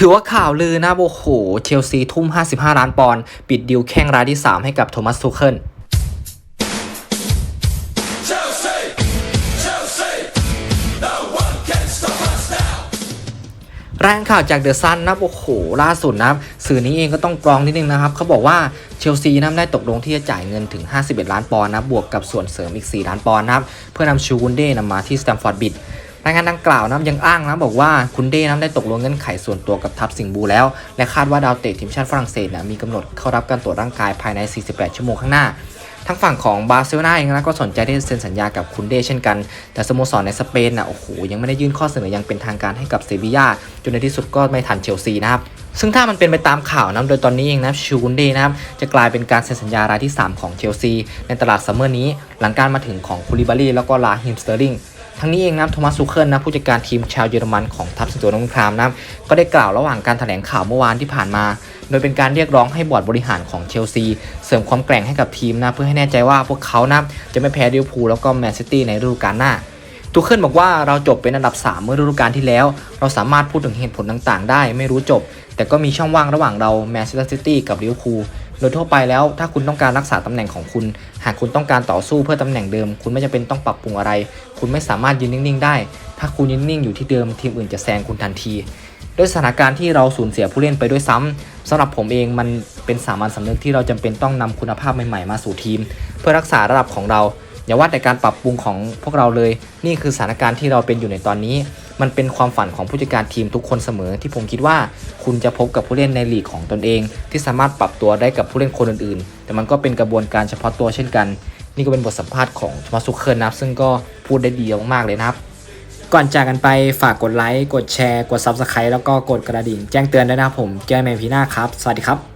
ถือว่าข่าวลือนะโอ้โหเชลซีทุ่ม 55 ล้านปอนด์ปิดดิวแข้งรายที่ 3 ให้กับโทมัสทูเคิล Chelsea, Chelsea, no one can stop us now. รายงานข่าวจากเดอะซันนะโอ้โหล่าสุดนะครับสื่อนี้เองก็ต้องกรองนิดนึงนะครับ เขาบอกว่าเชลซีนะได้ตกลงที่จะจ่ายเงินถึง 51 ล้านปอนด์นะบวกกับส่วนเสริมอีก 4 ล้านปอนด์นะครับเพื่อนำชูกุนเด้นำมาที่สแตมฟอร์ดบิด รายงานดังกล่าวนะยังอ้างนะบอกว่าคุณเด้นะได้ตกลงเงื่อนไขส่วนตัวกับทัพสิงห์บูแล้ว และคาดว่าดาวเตะทีมชาติฝรั่งเศสนะมีกำหนดเข้ารับการตรวจร่างกายภายใน 48 ชั่วโมงข้างหน้าทางฝั่งของบาร์เซโลนาเองนะก็สนใจที่จะเซ็นสัญญากับคุณเดเช่นกัน แต่สโมสรในสเปนนะโอ้โหยังไม่ได้ยื่นข้อเสนออยังเป็นทางการให้กับเซบียาจนในที่สุดก็ไม่ทันเชลซีนะครับซึ่งถ้ามันเป็นไปตามข่าวนะโดยตอนนี้เองนะชูกุนเดนะครับจะกลายเป็นการเซ็นสัญญารายที่ 3 ของเชลซีในตลาดซัมเมอร์นี้ หลังการมาถึงของคูลิบารีแล้วก็ลาฮิมสเตอร์ลิง ทั้งนี้เองนะโทมัสซูเคิลนะผู้จัดการทีมชาวเยอรมันของทัพสิงโตนงครามนะก็ได้กล่าวระหว่างการแถลงข่าวเมื่อวานที่ผ่านมา โดยเป็นการเรียกร้องให้บอร์ดบริหารของเชลซี เสริมความแกร่งให้กับทีมนะเพื่อให้แน่ใจว่าพวกเขานะจะไม่แพ้ลิเวอร์พูลแล้วก็แมนซิตี้ในฤดูกาลหน้าทูเคิลบอกว่าเราจบเป็นอันดับ 3 เมื่อฤดูกาลที่แล้ว เราสามารถพูดถึงเหตุผลต่างๆ ได้ไม่รู้จบ แต่ก็มีช่องว่างระหว่างเราแมนเชสเตอร์ซิตี้กับลิเวอร์พูล โดยทั่วไปแล้วถ้าคุณต้องการรักษาตำแหน่งของคุณ หากคุณต้องการต่อสู้เพื่อตำแหน่งเดิม คุณไม่จำเป็นต้องปรับปรุงอะไร คุณไม่สามารถยืนนิ่งๆได้ ถ้าคุณยืนนิ่งอยู่ที่เดิมทีมอื่นจะแซงคุณทันทีด้วยสถานการณ์ที่เราสูญเสียผู้เล่นไปด้วยซ้ำสำหรับผมเองมันเป็นสามัญสำนึกที่เราจำเป็นต้องนำคุณภาพใหม่ๆมาสู่ทีม เพื่อรักษาระดับของเรา อย่าว่าแต่การปรับปรุงของพวกเราเลย นี่คือสถานการณ์ที่เราเป็นอยู่ในตอนนี้ มันเป็นความฝันของผู้จัดการทีมทุกคนเสมอ ที่ผมคิดว่าคุณจะพบกับผู้เล่นในลีกของตนเอง ที่สามารถปรับตัวได้กับผู้เล่นคนอื่นๆ แต่มันก็เป็นกระบวนการเฉพาะตัวเช่นกัน นี่ก็เป็นบทสัมภาษณ์ของทอมัสซุเคิลนะครับซึ่งก็พูดได้ดีมากๆเลยนะครับก่อนจากกันไปฝากกดไลค์ กดแชร์ กด Subscribe แล้วก็กดกระดิ่งแจ้งเตือนด้วยนะครับผมเจอกันใหม่พีหน้าครับ สวัสดีครับ